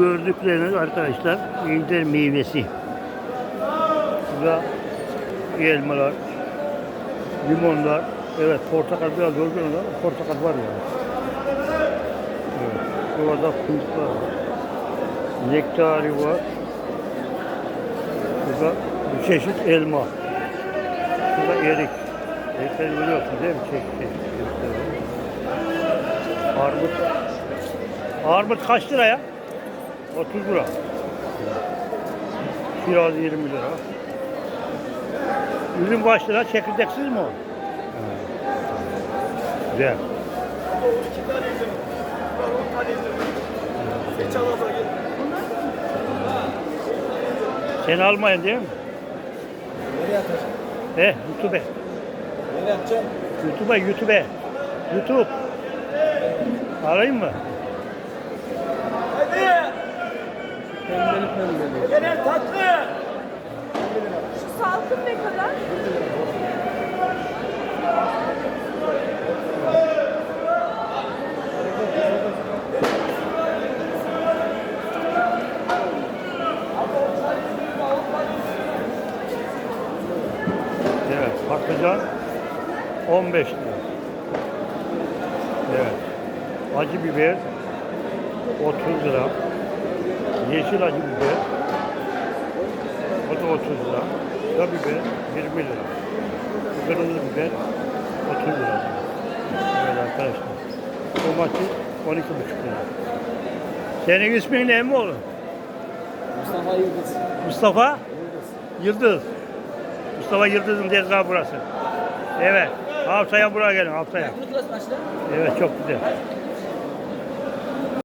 Gördükleriniz arkadaşlar ince meyvesi. Burada elmalar, limonlar, evet portakal biraz zor görünüyor ama portakal var yani. Evet. Burada fındıklar var. Nektari var. Burada bir çeşit elma. Burada erik. Erikleri biliyorsun değil mi? Var. Armut. Armut kaç lira ya? 30 lira. Kiraz 20 lira. Üzüm kaç lira? Çekirdeksiz mi o? Güzel. Sen almayın değil mi? Nereye atacağım? He, YouTube. Nereye atacağım? YouTube'a, YouTube'a. YouTube. Arayayım mı? Gelen tatlı. Şu salkım ne kadar? Evet, patlıcan 15 lira. Evet. Acı biber 30 lira. Yeşil acı biber 30 lira. Kara biber 20 lira. Kırmızı biber 30 lira. Evet arkadaşlar. Domates 12,5 lira. Senin ismin ne mi oğlum? Mustafa Yıldız. Mustafa Yıldız. Yıldız. Mustafa Yıldız'ın tezgahı burası. Evet. Haftaya buraya gelin haftaya. Evet çok güzel.